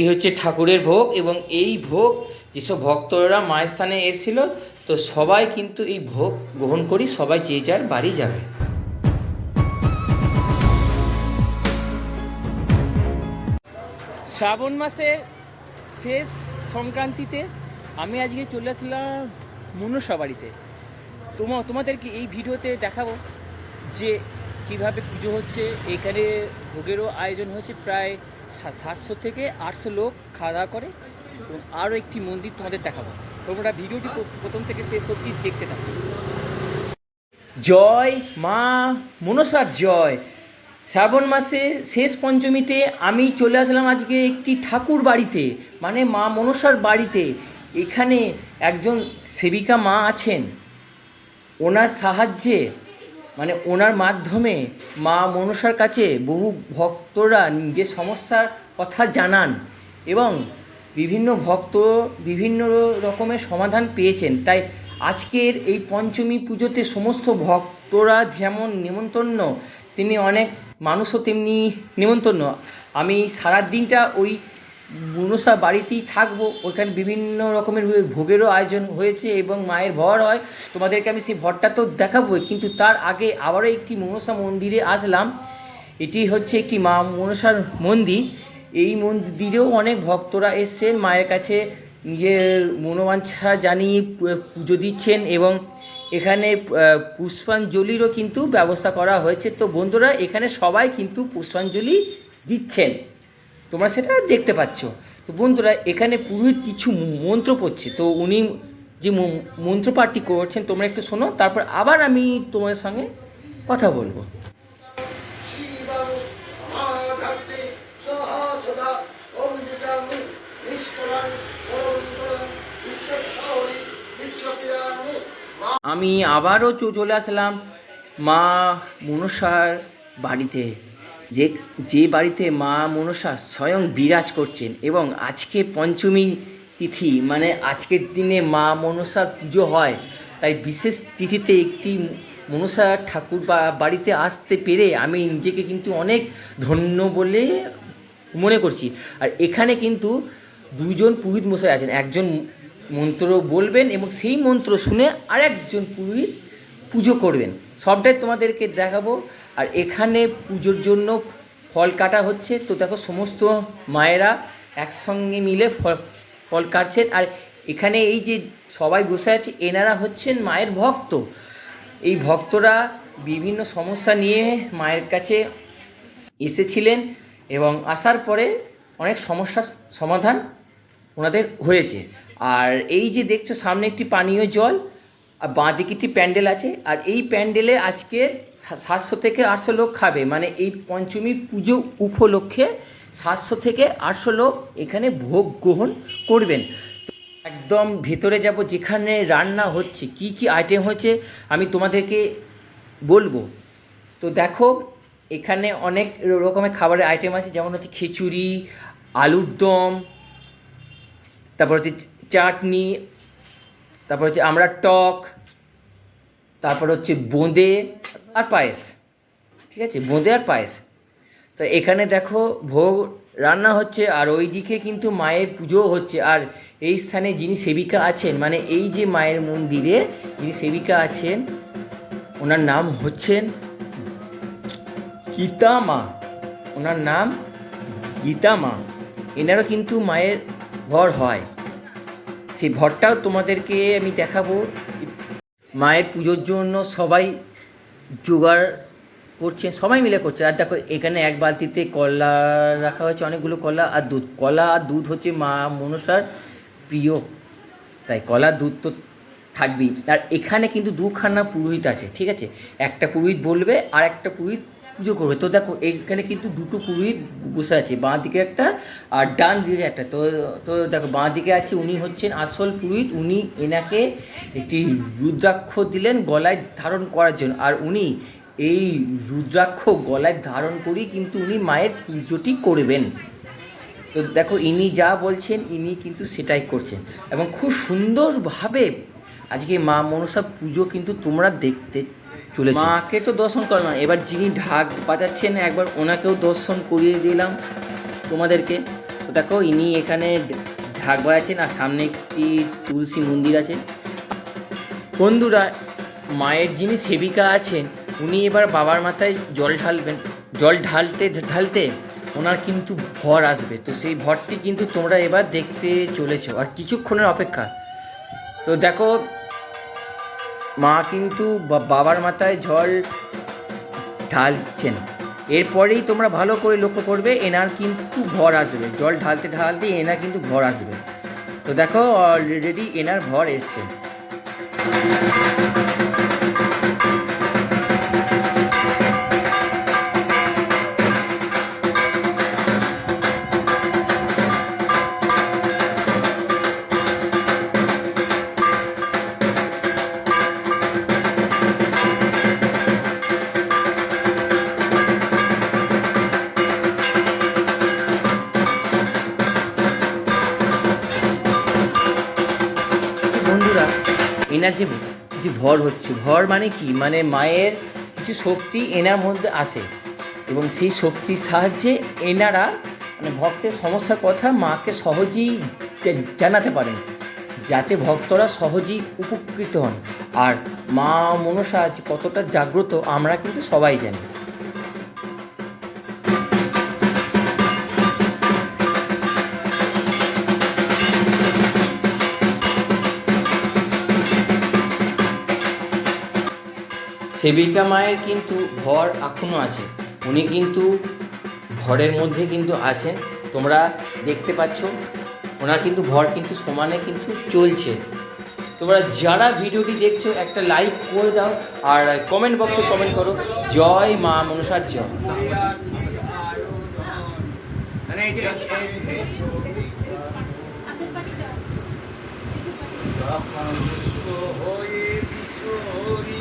এটি হচ্ছে ঠাকুরের ভোগ এবং এই ভোগ যেসব ভক্তরা মায়ের স্থানে এসেছিল, তো সবাই কিন্তু এই ভোগ গ্রহণ করি, সবাই যে যার বাড়ি যাবে। শ্রাবণ মাসের শেষ সংক্রান্তিতে আমি আজকে চলে আসলাম মনসা বাড়িতে। তোমা, তোমাদেরকে এই ভিডিওতে দেখাবো যে কীভাবে পুজো হচ্ছে, এখানে ভোগেরও আয়োজন হচ্ছে প্রায় সাতশো থেকে আটশো লোক খাওয়া দাওয়া করে এবং আরও একটি মন্দির তোমাদের দেখাবো। তোমরা ভিডিওটি প্র- প্রথম থেকে শেষ অবধি দেখতে থাকো। জয় মা মনসার জয়। শ্রাবণ মাসে শেষ পঞ্চমীতে আমি চলে আসলাম আজকে একটি ঠাকুর বাড়িতে মানে মা মনসার বাড়িতে। এখানে একজন সেবিকা মা আছেন। ওনার সাহায্যে মানে ওনার মাধ্যমে মা মনসার কাছে বহু ভক্তরা নিজের সমস্যার কথা জানান এবং বিভিন্ন ভক্ত বিভিন্ন রকমের সমাধান পেয়েছেন। তাই আজকের এই পঞ্চমী পুজোতে সমস্ত ভক্তরা যেমন নিমন্ত্রণ, তিনি অনেক মানুষও তেমনি নিমন্ত্রণ। আমি সারা দিনটা ওই মনসা বাড়িতেই থাকব। ওইখানে বিভিন্ন রকমের ভোগেরও আয়োজন হয়েছে এবং মায়ের ভর হয়। তোমাদেরকে আমি সেই ভরটা তো দেখাবোই, কিন্তু তার আগে আবারও একটি মনসা মন্দিরে আসলাম। এটি হচ্ছে একটি মা মনসার মন্দির। এই মন্দিরেও অনেক ভক্তরা এসছেন, মায়ের কাছে নিজের মনোবাঞ্ছা জানিয়ে পুজো দিচ্ছেন এবং এখানে পুষ্পাঞ্জলিরও কিন্তু ব্যবস্থা করা হয়েছে। তো বন্ধুরা, এখানে সবাই কিন্তু পুষ্পাঞ্জলি দিচ্ছেন। তোমরা সেটা দেখতে পাচ্ছ। তো বন্ধুরা, এখানে পুরোহিত কিছু মন্ত্র পড়ছে। তো উনি যে মন্ত্রপাঠটি করছেন, তোমরা একটু শোনো, তারপর আবার আমি তোমার সঙ্গে কথা বলব। আমি আবারও চলে আসলাম মা মনসার বাড়িতে। যে যে বাড়িতে মা মনসা স্বয়ং বিরাজ করছেন এবং আজকে পঞ্চমী তিথি মানে আজকের দিনে মা মনসার পুজো হয়, তাই বিশেষ তিথিতে একটি মনসা ঠাকুর বা বাড়িতে আসতে পেরে আমি নিজেকে কিন্তু অনেক ধন্য বলে মনে করছি। আর এখানে কিন্তু দুজন পুরোহিত মশাই আছেন, একজন মন্ত্র বলবেন এবং সেই মন্ত্র শুনে আরেকজন পুরোহিত পুজো করবেন। সবটাই তোমাদেরকে দেখাবো। আর এখানে পুজোর জন্য ফল কাটা হচ্ছে। তো দেখো সমস্ত মায়েরা একসঙ্গে মিলে ফল ফল কাটছেন। আর এখানে এই যে সবাই বসে আছে, এনারা হচ্ছেন মায়ের ভক্ত। এই ভক্তরা বিভিন্ন সমস্যা নিয়ে মায়ের কাছে এসেছিলেন এবং আসার পরে অনেক সমস্যার সমাধান ওনাদের হয়েছে। আর এই যে দেখছ, সামনে একটি পানীয় জল। আর বাঁ দিকে একটি প্যান্ডেল আছে, আর এই প্যান্ডেলে আজকে সাতশো থেকে আটশো লোক খাবে। মানে এই পঞ্চমী পুজো উপলক্ষে সাতশো থেকে আটশো লোক এখানে ভোগ গ্রহণ করবেন। একদম ভেতরে যাব, যেখানে রান্না হচ্ছে, কি কি আইটেম হচ্ছে, আমি তোমাদেরকে বলব। তো দেখো, এখানে অনেক রকমের খাবারের আইটেম আছে, যেমন হচ্ছে খিচুড়ি, আলুর দম, তারপর হচ্ছে চাটনি, তারপর হচ্ছে আমরা টক তারপর হচ্ছে বোঁদে আর পায়েস। ঠিক আছে? বোঁদে আর পায়েস। তো এখানে দেখো ভোগ, রান্না হচ্ছে, আর ওই দিকে কিন্তু মায়ের পুজো হচ্ছে। আর এই স্থানে যিনি সেবিকা আছেন মানে এই যে মায়ের মন্দিরে যিনি সেবিকা আছেন, ওনার নাম হচ্ছেন গীতা মা ওনার নাম গীতা মা এনারও কিন্তু মায়ের ভর হয়। সেই ভরটাও তোমাদেরকে আমি দেখাবো। মায়ের পুজোর জন্য সবাই জোগাড় করছে, সবাই মিলে করছে। আর দেখো, এখানে এক বালতিতে কলা রাখা হয়েছে, অনেকগুলো কলা আর দুধ। কলা আর দুধ হচ্ছে মা মনসার প্রিয়। তাই কলা, দুধ তো থাকবেই। আর এখানে কিন্তু দুখানা পুরোহিত আছে, ঠিক আছে? একটা পুরোহিত বলবে আর একটা পুরোহিত পুজো করবে। তো দেখো, এখানে কিন্তু দুটো পুরোহিত বসে আছে, বাঁ দিকে একটা আর ডান দিকে একটা। তো তো দেখো, বাঁ দিকে আছে, উনি হচ্ছেন আসল পুরোহিত। উনি এনাকে একটি রুদ্রাক্ষ দিলেন গলায় ধারণ করার জন্য। আর উনি এই রুদ্রাক্ষ গলায় ধারণ করেই কিন্তু উনি মায়ের পুজোটি করবেন। তো দেখো, ইনি যা বলছেন, ইনি কিন্তু সেটাই করছেন। এবং খুব সুন্দরভাবে আজকে মা মনসা পুজো কিন্তু তোমরা দেখতে চলে। মাকে তো দর্শন করলাম এবার যিনি ঢাক বাজাচ্ছেন, একবার ওনাকেও দর্শন করিয়ে দিলাম তোমাদেরকে। তো দেখো, ইনি এখানে ঢাক বাজাচ্ছেন আর সামনে একটি তুলসী মন্দির আছে। বন্ধুরা, মায়ের যিনি সেবিকা আছেন, উনি এবার বাবার মাথায় জল ঢালবেন। জল ঢালতে ঢালতে ওনার কিন্তু ভর আসবে। তো সেই ভরটি কিন্তু তোমরা এবার দেখতে চলেছো। আর কিছুক্ষণের অপেক্ষা। তো দেখো মা কিন্তু বাবার মাথায় জল ঢালছেন। এরপরেই তোমরা ভালো করে লক্ষ্য করবে, এনার কিন্তু ভর আসবে। জল ঢালতে ঢালতে এনার কিন্তু ভর আসবে। তো দেখো অলরেডি এনার ভর এসছে। এনার যে যে ভর হচ্ছে, ভর মানে কি? মানে মায়ের কিছু শক্তি এনার মধ্যে আসে এবং সেই শক্তির সাহায্যে এনারা মানে ভক্তের সমস্যার কথা মাকে সহজেই জানাতে পারেন, যাতে ভক্তরা সহজেই উপকৃত হন। আর মা মনসা আজ কতটা জাগ্রত, আমরা কিন্তু সবাই জানি। সেবিকা মায়ের কিন্তু ভর এখনও আছে। উনি কিন্তু ভরের মধ্যে কিন্তু আছেন। তোমরা দেখতে পাচ্ছ, ওনার কিন্তু ভর কিন্তু সমানে কিন্তু চলছে। তোমরা যারা ভিডিওটি দেখছ, একটা লাইক করে দাও আর কমেন্ট বক্সে কমেন্ট করো, জয় মা মনসার জয়। হয়ে বিশ্বহরি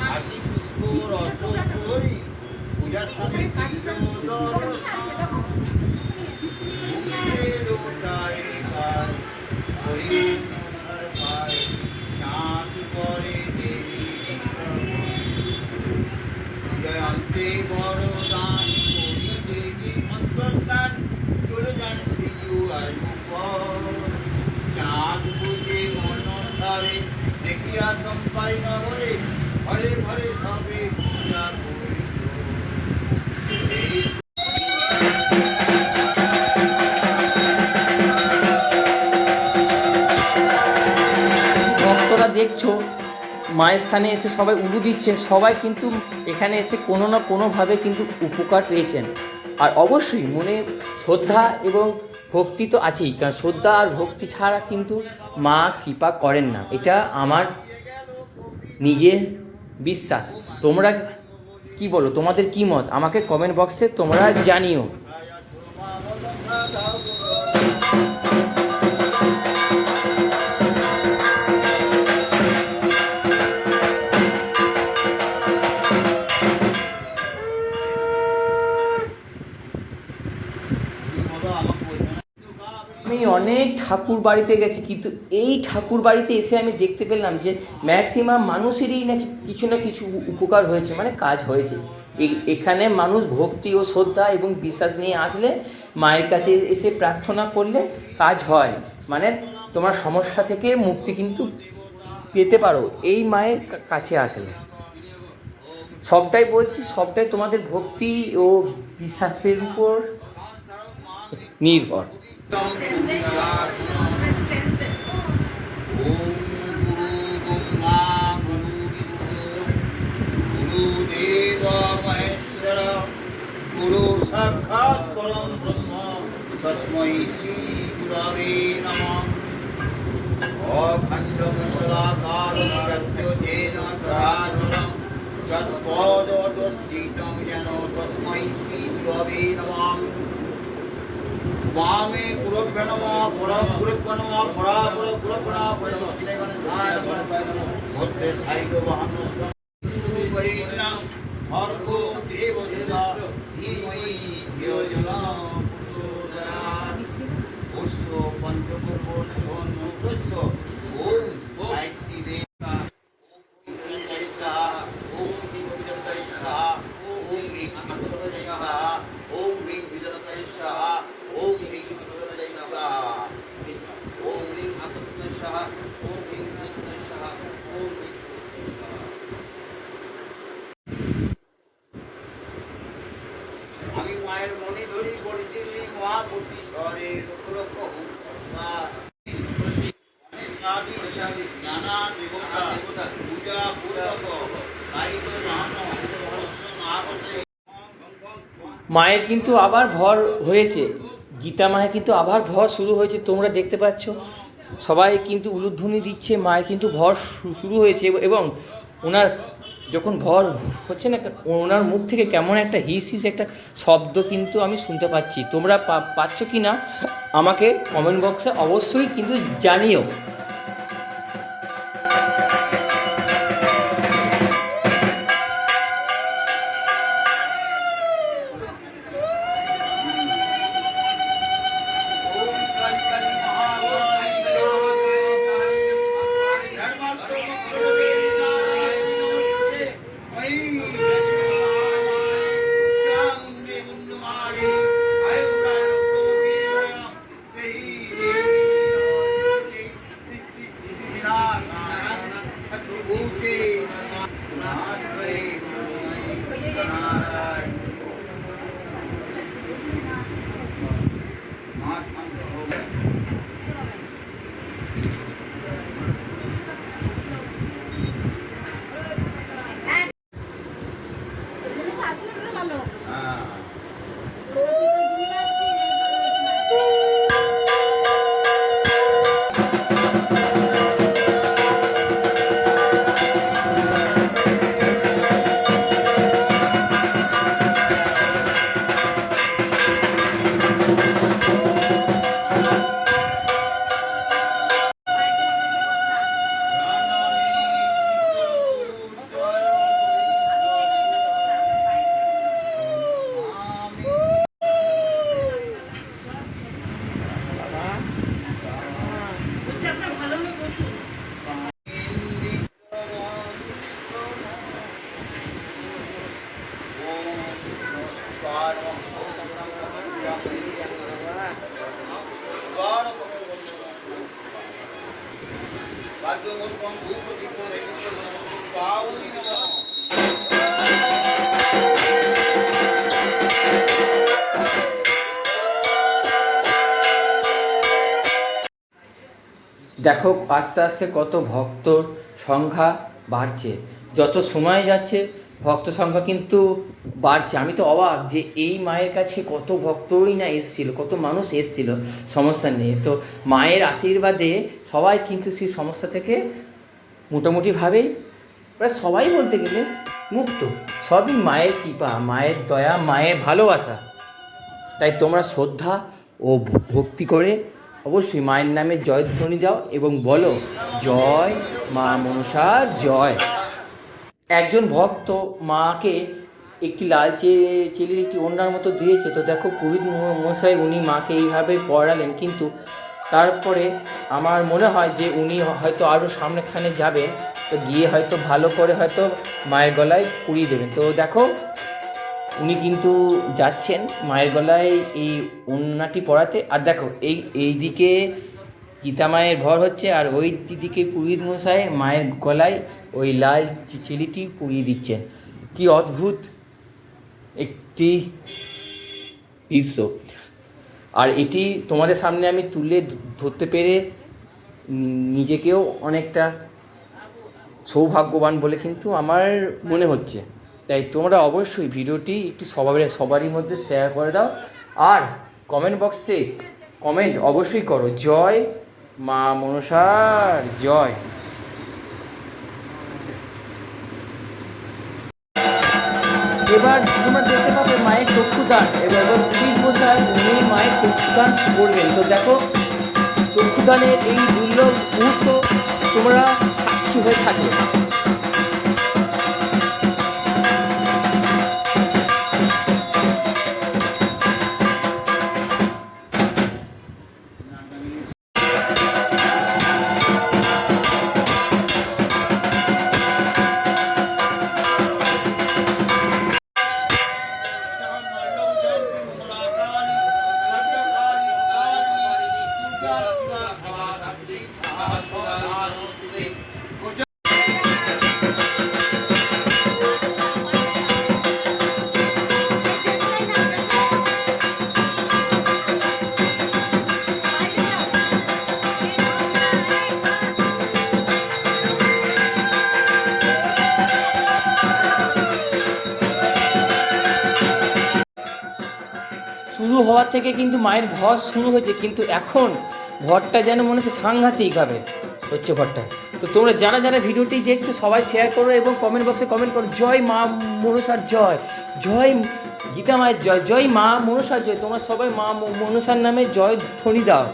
হাসি পুষ্প রত করি দর্শন মায়ের স্থানে এসে সবাই উলু দিচ্ছেন সবাই কিন্তু এখানে এসে কোনো না কোনোভাবে কিন্তু উপকার পেয়েছেন। আর অবশ্যই মনে শ্রদ্ধা এবং ভক্তি তো আছেই, কারণ শ্রদ্ধা আর ভক্তি ছাড়া কিন্তু মা কৃপা করেন না। এটা আমার নিজের বিশ্বাস। তোমরা কি বলো? তোমাদের কি মত? আমাকে কমেন্ট বক্সে তোমরা জানিও। আমি অনেক ঠাকুর বাড়িতে গেছি, কিন্তু এই ঠাকুর বাড়িতে এসে আমি দেখতে পেলাম যে ম্যাক্সিমাম মানুষেরই নাকি কিছু না কিছু উপকার হয়েছে মানে কাজ হয়েছে। এখানে মানুষ ভক্তি ও শ্রদ্ধা এবং বিশ্বাস নিয়ে আসলে মায়ের কাছে এসে প্রার্থনা করলে কাজ হয়। মানে তোমার সমস্যা থেকে মুক্তি কিন্তু পেতে পারো, এই মায়ের কাছে আসলে। সবটাই বলছি, সবটাই তোমাদের ভক্তি ও বিশ্বাসের উপর নির্ভর। গুরু সাক্ষাৎ পরম ব্রহ্ম তস্মৈ শ্রী গুরবে নমঃ অখণ্ডমণ্ডলাকারং যদ্যজেন চরাচরং তৎপদদস্থিतं যেন তস্मै শ্রী গুরবে নমঃ वामे गुरुभ्य नमः परम गुरुभ्य नमः परापर गुरुभ्य नमः परमस्मै गणेशाय नमः मध्ये साइड वाहन गरिणा अर्को देवता धीमहि धियो जना प्रचोदयात् মায়ের কিন্তু আবার ভর হয়েছে। গীতা মায়ের কিন্তু আবার ভর শুরু হয়েছে, তোমরা দেখতে পাচ্ছ। সবাই কিন্তু উলুধ্বনি দিচ্ছে, মায়ের কিন্তু ভর শুরু হয়েছে এবং ওনার যখন ভর হচ্ছে না, ওনার মুখ থেকে কেমন একটা হিস হিস একটা শব্দ কিন্তু আমি শুনতে পাচ্ছি। তোমরা পাচ্ছ কি না? আমাকে কমেন্ট বক্সে অবশ্যই কিন্তু জানিও। দেখো, আস্তে আস্তে কত ভক্তর সংখ্যা বাড়ছে। যত সময় যাচ্ছে, ভক্ত সংখ্যা কিন্তু বাড়ছে। আমি তো অবাক যে এই মায়ের কাছে কত ভক্তই না এসছিল, কত মানুষ এসছিল সমস্যা নিয়ে। তো মায়ের আশীর্বাদে সবাই কিন্তু সেই সমস্যা থেকে মোটামুটিভাবে প্রায় সবাই বলতে গেলে মুক্ত। সবই মায়ের কৃপা, মায়ের দয়া, মায়ের ভালোবাসা। তাই তোমরা শ্রদ্ধা ও ভক্তি করে অবশ্যই মায়ের নামে জয়ধ্বনি দাও এবং বলো, জয় মা মনসার জয়। একজন ভক্ত মাকে একটি লালচে চেলির একটি ওড়নার মতো দিয়েছে। তো দেখো পুরোহিত ম- মশাই উনি মাকে এইভাবে পড়ালেন। কিন্তু তারপরে আমার মনে হয় যে উনি হয়তো আরও সামনেখানে যাবেন তো গিয়ে হয়তো ভালো করে হয়তো মায়ের গলায় কুড়িয়ে দেবেন। তো দেখো, উনি কিন্তু যাচ্ছেন মায়ের গলায় এই ওন্নাটি পড়াতে আর দেখো, এই এই দিকে গীতা মায়ের ভর হচ্ছে আর ওই দিকে পুরোহিত মশাই মায়ের গলায় ওই লাল চি- চিলিটি পুড়িয়ে দিচ্ছেন। কি অদ্ভুত একটি দৃশ্য। আর এটি তোমাদের সামনে আমি তুলে ধরতে পেরে নিজেকেও অনেকটা সৌভাগ্যবান বলে কিন্তু আমার মনে হচ্ছে। তাই তোমরা অবশ্যই ভিডিওটি একটু সবার সবারই মধ্যে শেয়ার করে দাও। আর কমেন্ট বক্সে কমেন্ট অবশ্যই করো। জয় মা মনসার, জয়। এবার তোমরা দেখতে মায়ের চক্ষুদান। এবার এবার মায়ের করবেন। তো দেখো, চক্ষুদানের এই দুর্লভ তোমরা সাক্ষী হয়ে থাকবে। শুরু হওয়ার থেকে কিন্তু মায়ের ভর শুরু হয়েছে, কিন্তু এখন ভরটা যেন মনে হচ্ছে সাংঘাতিকভাবে হচ্ছে ভরটা। তো তোমরা যারা যারা ভিডিওটি দেখছ, সবাই শেয়ার করো এবং কমেন্ট বক্সে কমেন্ট করো, জয় মা মনসার জয় জয় গীতা মায়ের জয় জয় মা মনসার জয়। তোমরা সবাই মা ম- মনসার নামে জয় ধ্বনি দাও।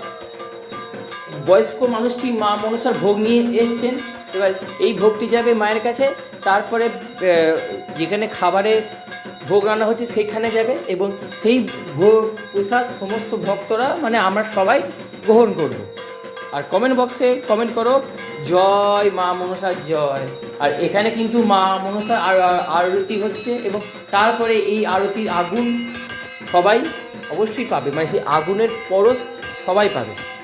বয়স্ক মানুষটি মা মনসার ভোগ নিয়ে এসছেন। এবার এই ভোগটি যাবে মায়ের কাছে। তারপরে যেখানে খাবারে ভোগ রান্না হচ্ছে সেইখানে যাবে এবং সেই ভোগ প্রসাদ সমস্ত ভক্তরা মানে আমরা সবাই গ্রহণ করব। আর কমেন্ট বক্সে কমেন্ট করো, জয় মা মনসার জয়। আর এখানে কিন্তু মা মনসা আর- আর- আরতি হচ্ছে এবং তারপরে এই আরতির আগুন সবাই অবশ্যই পাবে। মানে সেই আগুনের পরশ সবাই পাবে।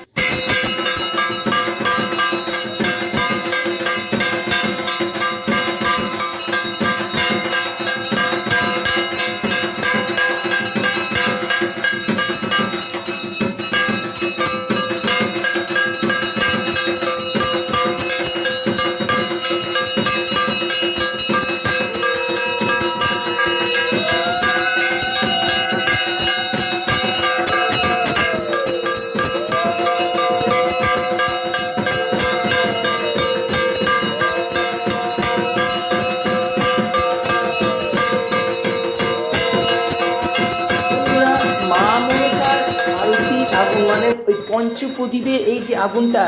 পঞ্চপ্রদীপে এই যে আগুনটা,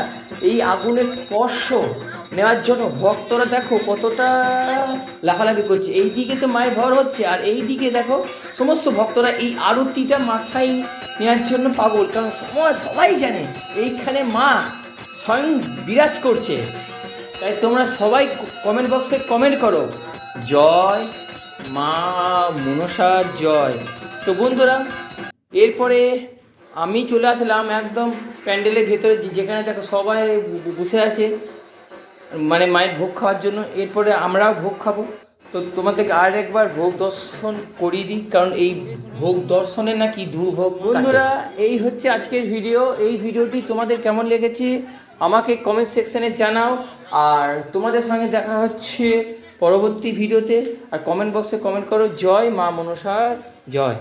এই আগুনের স্পর্শ নেওয়ার জন্য ভক্তরা দেখো কতটা লাফালাফি করছে। এই দিকে তো মায়ের ভর হচ্ছে, আর এই দিকে দেখো সমস্ত ভক্তরা এই আরতিটা মাথায় নেওয়ার জন্য পাগল, কারণ সময় সবাই জানে, এইখানে মা স্বয়ং বিরাজ করছে। তাই তোমরা সবাই কমেন্ট বক্সে কমেন্ট করো, জয় মা মনসার জয়। তো বন্ধুরা, এরপরে আমি চলে আসলাম একদম প্যান্ডেলের ভেতরে যেখানে দেখো সবাই বসে আছে মানে মায়ের ভোগ খাওয়ার জন্য। এরপরে আমরাও ভোগ খাব। তো তোমাদেরকে আর একবার ভোগ দর্শন করিয়ে দিই, কারণ এই ভোগ দর্শনে নাকি দুর্ভোগ বন্ধুরা, এই হচ্ছে আজকের ভিডিও। এই ভিডিওটি তোমাদের কেমন লেগেছে আমাকে কমেন্ট সেকশানে জানাও। আর তোমাদের সঙ্গে দেখা হচ্ছে পরবর্তী ভিডিওতে। আর কমেন্ট বক্সে কমেন্ট করো, জয় মা মনসার, জয়।